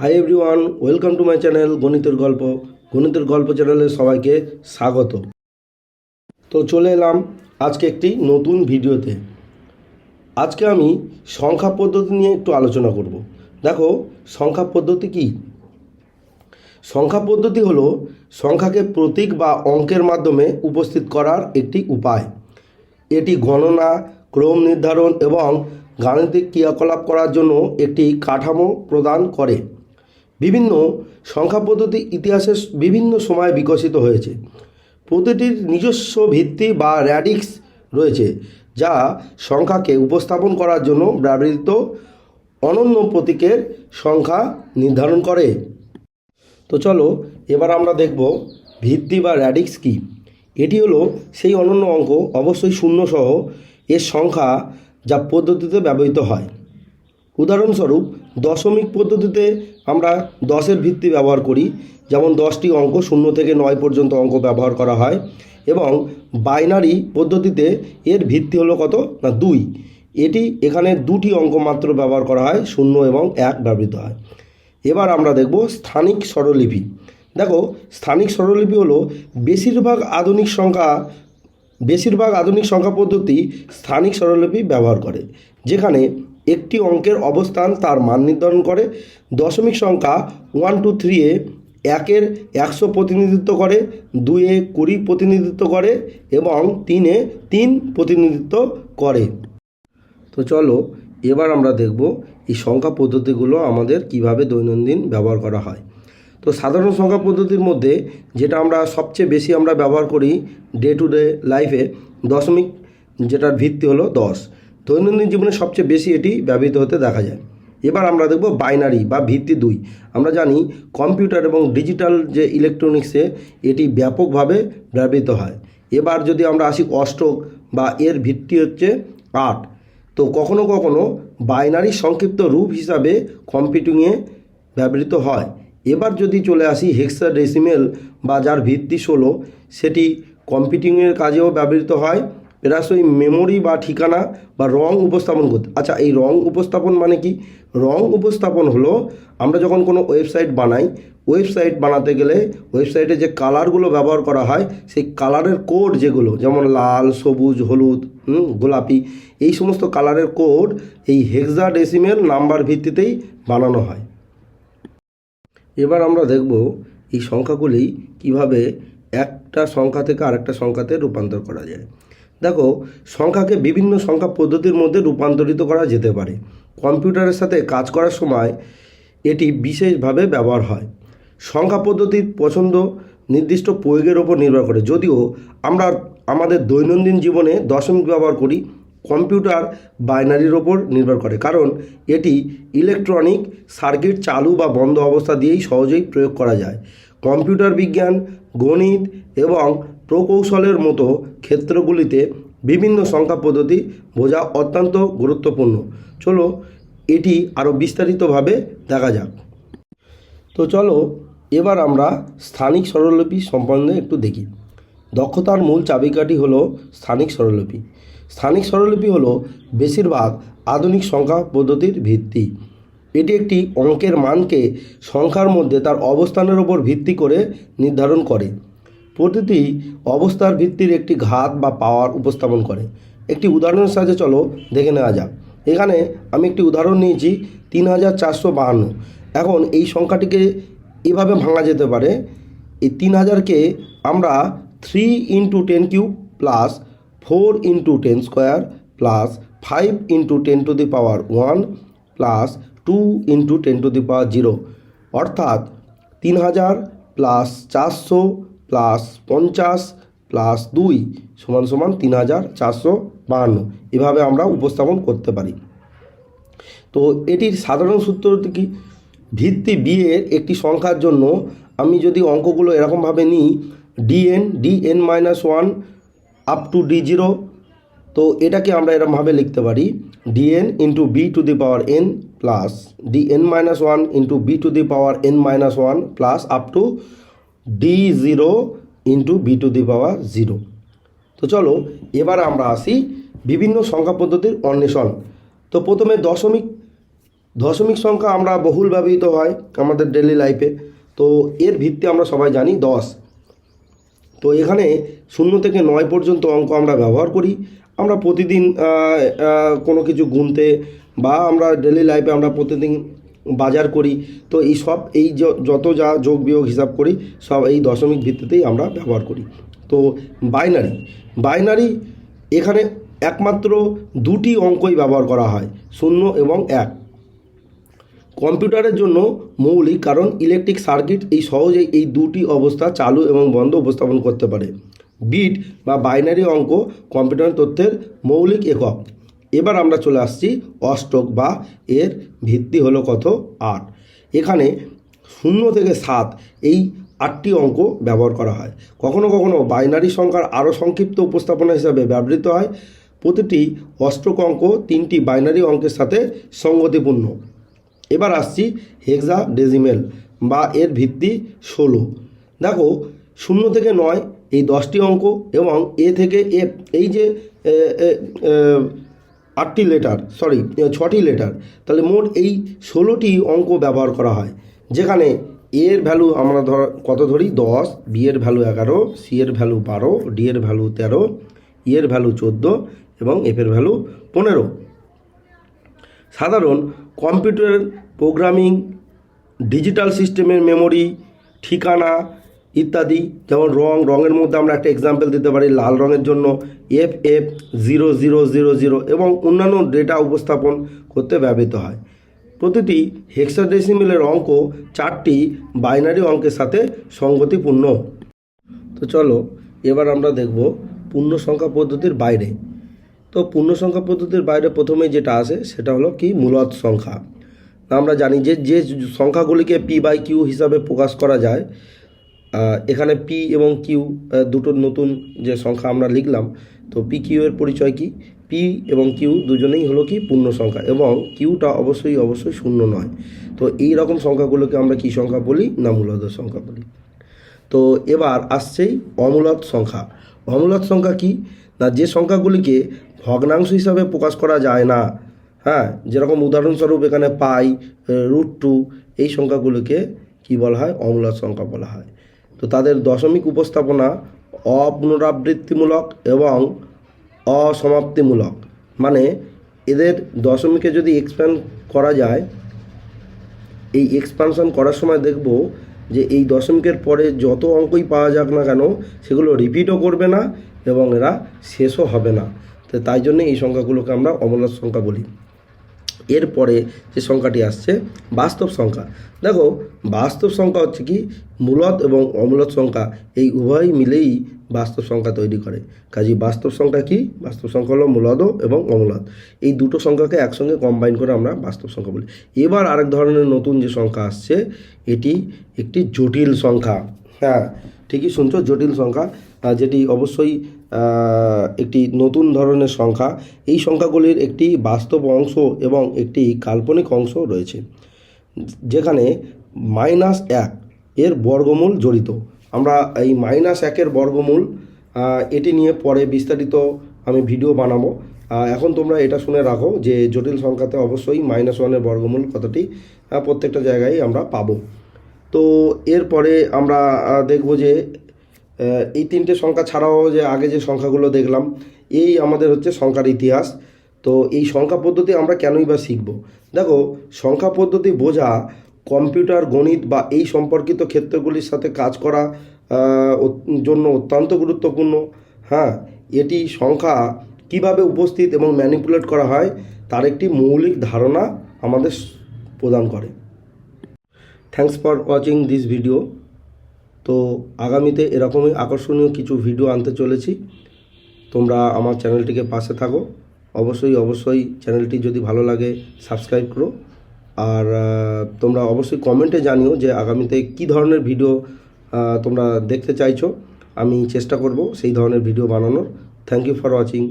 Hi everyone welcome to my channel গণিতের গল্প গণিতের গল্প চ্যানেলে সবাইকে স্বাগত। তো চলে এলাম আজকে একটি নতুন ভিডিওতে। আজকে আমি সংখ্যা পদ্ধতি নিয়ে একটু আলোচনা করব। দেখো, সংখ্যা পদ্ধতি কি? সংখ্যা পদ্ধতি হলো সংখ্যাকে প্রতীক বা অঙ্কের মাধ্যমে উপস্থিত করার একটি উপায়। এটি গণনা, ক্রম নির্ধারণ এবং গাণিতিক ক্রিয়াকলাপ করার জন্য একটি কাঠামো প্রদান করে। বিভিন্ন সংখ্যা পদ্ধতি ইতিহাসের বিভিন্ন সময়ে বিকশিত হয়েছে। প্রতিটির নিজস্ব ভিত্তি বা র্যাডিক্স রয়েছে, যা সংখ্যাকে উপস্থাপন করার জন্য ব্যবহৃত অনন্য প্রতীকের সংখ্যা নির্ধারণ করে। তো চলো, এবার আমরা দেখব ভিত্তি বা র্যাডিক্স কী। এটি হলো সেই অনন্য অঙ্ক, অবশ্যই শূন্য সহ এর সংখ্যা যা পদ্ধতিতে ব্যবহৃত হয়। উদাহরণস্বরূপ দশমিক পদ্ধতিতে আমরা দশের ভিত্তি ব্যবহার করি, যেমন দশটি অঙ্ক শূন্য থেকে নয় পর্যন্ত অঙ্ক ব্যবহার করা হয়, এবং বাইনারি পদ্ধতিতে এর ভিত্তি হলো কত? না, দুই। এটি এখানে দুটি অঙ্ক মাত্র ব্যবহার করা হয়, শূন্য এবং এক ব্যবহৃত হয়। এবার আমরা দেখব স্থানিক স্বরলিপি। দেখো, স্থানিক স্বরলিপি হলো বেশিরভাগ আধুনিক সংখ্যা, বেশিরভাগ আধুনিক সংখ্যা পদ্ধতি স্থানিক স্বরলিপি ব্যবহার করে, যেখানে একটি অঙ্কের অবস্থান তার মান নির্ধারণ করে। দশমিক সংখ্যা ওয়ান টু থ্রি এ একের একশো প্রতিনিধিত্ব করে দুয়ে কুড়ি প্রতিনিধিত্ব করে এবং তিনে তিন প্রতিনিধিত্ব করে। তো চলো, এবার আমরা দেখব এই সংখ্যা পদ্ধতিগুলো আমাদের কীভাবে দৈনন্দিন ব্যবহার করা হয়। তো সাধারণ সংখ্যা পদ্ধতির মধ্যে যেটা আমরা সবচেয়ে বেশি আমরা ব্যবহার করি ডে টু ডে লাইফে দশমিক যেটার ভিত্তি হলো দশ। দৈনন্দিন জীবনে সবচেয়ে বেশি এটি ব্যবহৃত হতে দেখা যায়। এবার আমরা দেখব বাইনারি বা ভিত্তি দুই। আমরা জানি কম্পিউটার এবং ডিজিটাল যে ইলেকট্রনিক্সে এটি ব্যাপকভাবে ব্যবহৃত হয়। এবার যদি আমরা আসি অষ্টক বা এর ভিত্তি হচ্ছে আট। তো কখনো কখনো বাইনারি সংক্ষিপ্ত রূপ হিসাবে কম্পিউটিংয়ে ব্যবহৃত হয়। এবার যদি চলে আসি হেক্সা ডেসিমেল বা যার ভিত্তি ষোলো, সেটি কম্পিউটিংয়ের কাজেও ব্যবহৃত হয়। প্রায়শই মেমোরি বা ঠিকানা বা রং উপস্থাপন করতে আচ্ছা এই রং উপস্থাপন মানে কি? রং উপস্থাপন হলো আমরা যখন কোনো ওয়েবসাইট বানাই ওয়েবসাইট বানাতে গেলে ওয়েবসাইটে যে কালারগুলো ব্যবহার করা হয়, সেই কালারের কোড যেগুলো, যেমন লাল, সবুজ, হলুদ গোলাপি, এই সমস্ত কালারের কোড এই হেক্সা ডেসিমেল নাম্বার ভিত্তিতেই বানানো হয়। এবার আমরা দেখব এই সংখ্যাগুলি কীভাবে একটা সংখ্যা থেকে আরেকটা সংখ্যাতে রূপান্তর করা যায়। দেখো, সংখ্যাকে বিভিন্ন সংখ্যা পদ্ধতির মধ্যে রূপান্তরিত করা যেতে পারে। কম্পিউটারের সাথে কাজ করার সময় এটি বিশেষভাবে ব্যবহার হয়। সংখ্যা পদ্ধতির পছন্দ নির্দিষ্ট প্রয়োগের ওপর নির্ভর করে। যদিও আমরা আমাদের দৈনন্দিন জীবনে দশমিক ব্যবহার করি, কম্পিউটার বাইনারির ওপর নির্ভর করে। কারণ এটি ইলেকট্রনিক সার্কিট চালু বা বন্ধ অবস্থা দিয়েই সহজেই প্রয়োগ করা যায়। কম্পিউটার বিজ্ঞান, গণিত এবং প্রকৌশলের মতো ক্ষেত্রগুলিতে বিভিন্ন সংখ্যা পদ্ধতি বোঝা অত্যন্ত গুরুত্বপূর্ণ। চলো, এটি আরও বিস্তারিতভাবে দেখা যাক। তো চলো, এবার আমরা স্থানিক স্বরলিপি সম্বন্ধে একটু দেখি। দক্ষতার মূল চাবিকাঠি হলো স্থানিক স্বরলিপি। স্থানিক স্বরলিপি হলো বেশিরভাগ আধুনিক সংখ্যা পদ্ধতির ভিত্তি। এটি একটি অঙ্কের মানকে সংখ্যার মধ্যে তার অবস্থানের উপর ভিত্তি করে নির্ধারণ করে। প্রতিটি অবস্থার ভিত্তির একটি ঘাত বা পাওয়ার উপস্থাপন করে। একটি উদাহরণের সাহায্যে চলো দেখে নেওয়া যাক। এখানে আমি একটি উদাহরণ নিয়েছি, তিন হাজার চারশো বাহান্ন। এখন এই সংখ্যাটিকে এভাবে ভাঙা যেতে পারে। এই তিন হাজারকে আমরা three into ten cube plus four into ten square plus five into ten to the power one plus two into ten to the power zero অর্থাৎ তিন হাজার প্লাস চারশো প্লাস পঞ্চাশ প্লাস দুই সমান সমান তিন হাজার চারশো বাহান্ন। এভাবে আমরা উপস্থাপন করতে পারি। তো এটির সাধারণ সূত্র কি, ভিত্তি বিয়ের একটি সংখ্যার জন্য আমি যদি অঙ্কগুলো এরকমভাবে নিই D N D N minus one up to D zero তো এটাকে আমরা এরকমভাবে লিখতে পারি D N into B to the power N plus D N minus one into B to the power N minus one plus up to D zero into B to the power zero তো চলো, এবার আমরা আসি বিভিন্ন সংখ্যা পদ্ধতির অন্বেষণ। তো প্রথমে দশমিক। দশমিক সংখ্যা আমরা বহুল ব্যবহৃত হয় আমাদের ডেলি লাইফে তো এর ভিত্তি আমরা সবাই জানি, দশ। তো এখানে শূন্য থেকে নয় পর্যন্ত অঙ্ক আমরা ব্যবহার করি। আমরা প্রতিদিন কোনো কিছু গুনতে বা আমরা ডেলি লাইফে আমরা প্রতিদিন বাজার করি। তো এই সব, এই যত যা যোগ বিয়োগ হিসাব করি, সব এই দশমিক ভিত্তিতেই আমরা ব্যবহার করি। তো বাইনারি বাইনারি এখানে একমাত্র দুটি অঙ্কই ব্যবহার করা হয়, শূন্য এবং এক। কম্পিউটারের জন্য মৌলিক, কারণ ইলেকট্রিক সার্কিট এই সহজেই এই দুটি অবস্থা চালু এবং বন্ধ উপস্থাপন করতে পারে। বিট বা বাইনারি অঙ্ক কম্পিউটার তথ্যের মৌলিক একক। এবার আমরা চলে আসছি অষ্টক বা এর ভিত্তি হলো কত? আট। এখানে শূন্য থেকে সাত এই আটটি অঙ্ক ব্যবহার করা হয়। কখনো কখনো বাইনারি সংখ্যার আরও সংক্ষিপ্ত উপস্থাপনা হিসাবে ব্যবহৃত হয়। প্রতিটি অষ্টক অঙ্ক তিনটি বাইনারি অঙ্কের সাথে সঙ্গতিপূর্ণ। এবার আসছি হেক্সা ডেজিমেল বা এর ভিত্তি ষোলো। দেখো শূন্য থেকে নয় এই দশটি অঙ্ক এবং এ থেকে এফ এই যে এ, এ, এ, আটটি লেটার সরি ছটি লেটার তাহলে মোট এই ষোলোটি অঙ্ক ব্যবহার করা হয়। যেখানে এর ভ্যালু আমরা ধর, কত ধরি? দশ বি এর ভ্যালু এগারো সি এর ভ্যালু বারো ডি এর ভ্যালু তেরো ই এর ভ্যালু চোদ্দ এবং এফ এর ভ্যালু পনেরো। সাধারণ কম্পিউটার প্রোগ্রামিং ডিজিটাল সিস্টেমের মেমোরি ঠিকানা ইত্যাদি। যেমন রং, রঙের মধ্যে আমরা একটা এক্সাম্পল দিতে পারি লাল রঙের জন্য F F zero zero zero zero এবং অন্যান্য ডেটা উপস্থাপন করতে ব্যবহৃত হয়। প্রতিটি হেক্সাডেসিমেলের অঙ্ক চারটি বাইনারি অঙ্কের সাথে সঙ্গতিপূর্ণ। তো চলো, এবার আমরা দেখব পূর্ণ সংখ্যা পদ্ধতির বাইরে। তো পূর্ণ সংখ্যা পদ্ধতির বাইরে প্রথমে যেটা আসে, সেটা হলো কি? মূলত সংখ্যা। আমরা জানি যে যে সংখ্যাগুলিকে পি বাই কিউ হিসাবে প্রকাশ করা যায় এখানে পি এবং কিউ দুটো নতুন যে সংখ্যা আমরা লিখলাম, তো পি কিউ এর পরিচয় কি? পি এবং কিউ দুজনেই হলো কি? পূর্ণ সংখ্যা এবং কিউটা অবশ্যই অবশ্যই শূন্য নয়। তো এই রকম সংখ্যাগুলোকে আমরা কি সংখ্যা বলি? না মূলত সংখ্যা বলি। তো এবার আসছেই অমূলত সংখ্যা। অমূলত সংখ্যা কি? না, যে সংখ্যাগুলিকে ভগ্নাংশ হিসাবে প্রকাশ করা যায় না হ্যাঁ যেরকম উদাহরণস্বরূপ এখানে পাই, রুট টু, এই সংখ্যাগুলোকে কি বলা হয়? অমূলত সংখ্যা বলা হয়। তো তাদের দশমিক উপস্থাপনা অপুনরাবৃত্তিমূলক এবং অসমাপ্তিমূলক। মানে এদের দশমিকে যদি এক্সপ্যান্ড করা যায়, এই এক্সপানশন করার সময় দেখব যে এই দশমিকের পরে যত অঙ্কই পাওয়া যাক না কেন, সেগুলো রিপিটও করবে না এবং এরা শেষও হবে না। তো তাই জন্য এই সংখ্যাগুলোকে আমরা অমূলত সংখ্যা বলি। এরপরে যে সংখ্যাটি আসছে, বাস্তব সংখ্যা। দেখো, বাস্তব সংখ্যা হচ্ছে কি? মূলত এবং অমূলত সংখ্যা, এই উভয়ই মিলেই বাস্তব সংখ্যা তৈরি করে। কাজেই বাস্তব সংখ্যা কি? বাস্তব সংখ্যা হলো মূলত এবং অমূলত। এই দুটো সংখ্যাকে একসঙ্গে কম্বাইন করে আমরা বাস্তব সংখ্যা বলি। এবার আরেক ধরনের নতুন যে সংখ্যা আসছে, এটি একটি জটিল সংখ্যা। হ্যাঁ ঠিকই শুনছো, জটিল সংখ্যা। যেটি অবশ্যই একটি নতুন ধরনের সংখ্যা। এই সংখ্যাগুলির একটি বাস্তব অংশ এবং একটি কাল্পনিক অংশ রয়েছে, যেখানে মাইনাস এক এর বর্গমূল জড়িত। আমরা এই মাইনাস একের বর্গমূল এটি নিয়ে পরে বিস্তারিত আমি ভিডিও বানাবো। এখন তোমরা এটা শুনে রাখো যে জটিল সংখ্যাতে অবশ্যই মাইনাস ওয়ানের বর্গমূল কতটি প্রত্যেকটা জায়গায় আমরা পাবো। তো এরপরে আমরা দেখব যে এই তিনটে সংখ্যা ছাড়াও যে আগে যে সংখ্যাগুলো দেখলাম, এই আমাদের হচ্ছে সংখ্যার ইতিহাস। তো এই সংখ্যা পদ্ধতি আমরা কেনই বা শিখব? দেখো, সংখ্যা পদ্ধতি বোঝা, কম্পিউটার, গণিত বা এই সম্পর্কিত ক্ষেত্রগুলির সাথে কাজ করা জন্য অত্যন্ত গুরুত্বপূর্ণ। হ্যাঁ এটি সংখ্যা কীভাবে উপস্থিত এবং ম্যানিপুলেট করা হয়, তার একটি মৌলিক ধারণা আমাদের প্রদান করে। Thanks for watching this video তো আগামীতে এরকমই আকর্ষণীয় কিছু ভিডিও আনতে চলেছি। তোমরা আমার চ্যানেলটিকে পাশে থাকো। অবশ্যই অবশ্যই চ্যানেলটি যদি ভালো লাগে সাবস্ক্রাইব করো। আর তোমরা অবশ্যই কমেন্টে জানিও যে আগামীতে কী ধরনের ভিডিও তোমরা দেখতে চাইছো। আমি চেষ্টা করব সেই ধরনের ভিডিও বানানোর। Thank you for watching